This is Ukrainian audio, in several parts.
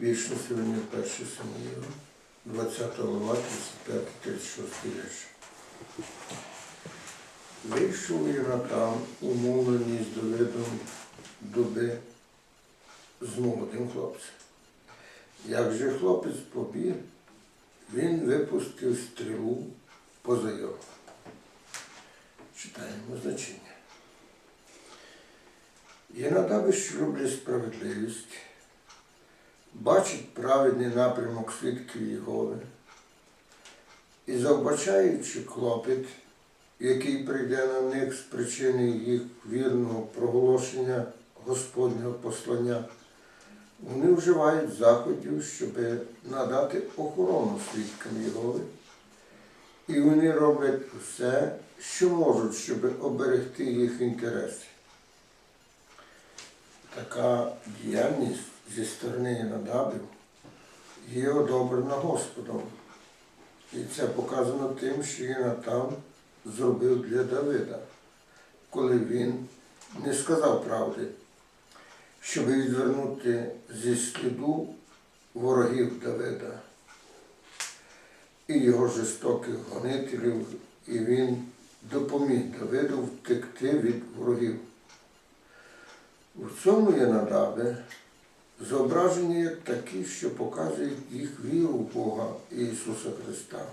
Вічно сьогодні перше Самуїла, 20 глава, 35 36 вірш. Вийшов Єнатан, умовлений з Давидом доби з молодим хлопцем. Як же хлопець побіг, він випустив стрілу поза його. Читаємо значення. Єнадаби, що люблять справедливість, бачить праведний напрямок свідків Єгови і завбачаючи клопіт, який прийде на них з причини їх вірного проголошення Господнього послання, вони вживають заходів, щоб надати охорону свідкам Єгови, і вони роблять все, що можуть, щоб оберегти їх інтереси. Така діяльність зі сторони надабів є одобрена Господом. І це показано тим, що Єнатан зробив для Давида, коли він не сказав правди, щоб відвернути зі сліду ворогів Давида і його жорстоких гонителів, і він допоміг Давиду втекти від ворогів. В цьому є надаби зображені як такі, що показують їх віру в Бога Ісуса Христа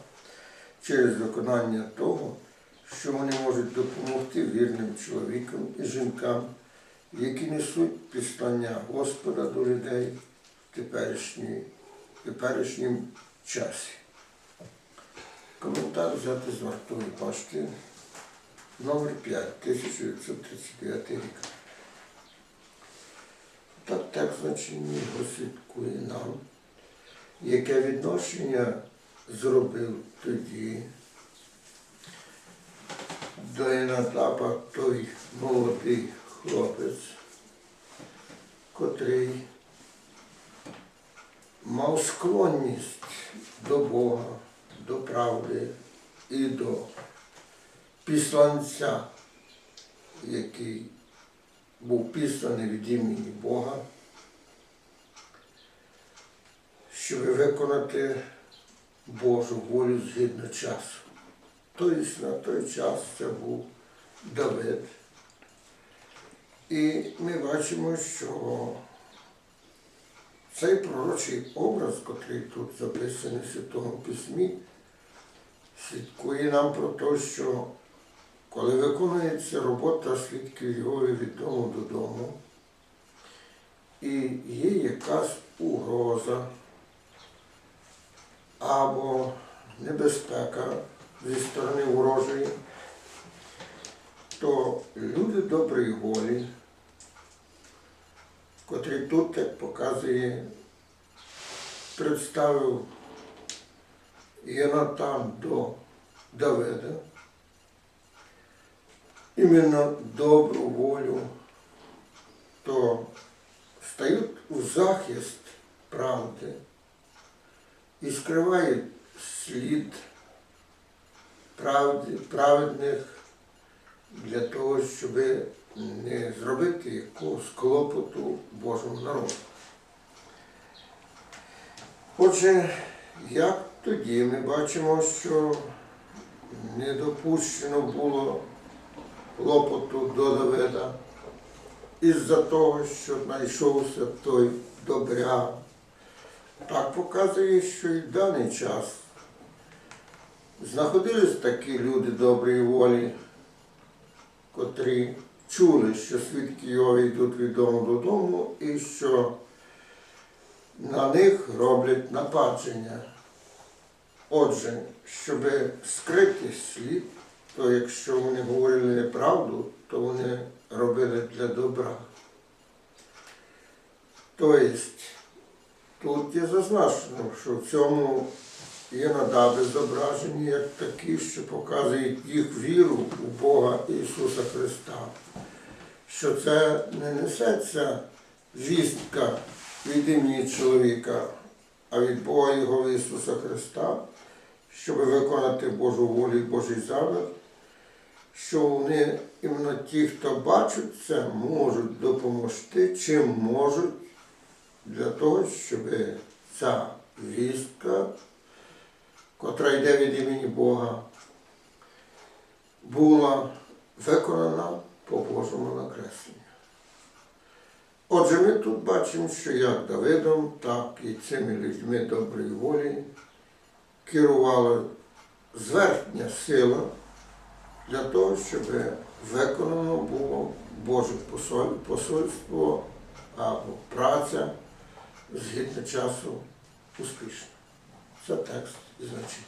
через виконання того, що вони можуть допомогти вірним чоловікам і жінкам, які несуть післання Господа до людей в теперішній, теперішнім часі. Коментар взяти з вартової пашти номер 5, 1939 рік. Так так значення його свідкує нам, яке відношення зробив тоді до Енатапа той молодий хлопець, котрий мав склонність до Бога, до правди і до післанця, який був післаний від імені Бога, щоб виконати Божу волю згідно часу. Тобто на той час це був Давид. І ми бачимо, що цей пророчий образ, який тут записаний в Святому Письмі, свідкує нам про те, що коли виконується робота свідків Єгови від дому додому, і є якась угроза або небезпека зі сторони ворожої, то люди доброї волі, котрі тут, як показує, представив Єнатан до Давида, іменно добру волю, то стають у захист правди і скривають слід праведних для того, щоб не зробити якогось клопоту Божому народу. Отже, як тоді ми бачимо, що не допущено було клопоту до Давида із-за того, що знайшовся той добряк. Так показує, що і в даний час знаходились такі люди доброї волі, котрі чули, що свідки його йдуть від дому додому і що на них роблять нападження. Отже, щоб скрити слід, то якщо вони говорили неправду, то вони робили для добра. Тобто, тут є зазначено, що в цьому є надаби зображені як такі, що показують їх віру у Бога Ісуса Христа, що це не несеться вістка від імені чоловіка, а від Бога Його Ісуса Христа, щоб виконати Божу волю і Божий замір, що вони іменно ті, хто бачать це, можуть допомогти, чим можуть для того, щоб ця вістка, котра йде від імені Бога, була виконана по Божому накресленню. Отже, ми тут бачимо, що як Давидом, так і цими людьми доброї волі керувала зверхня сила для того, щоб виконано було Боже посольство або праця згідно часу успішно. Це текст і значення.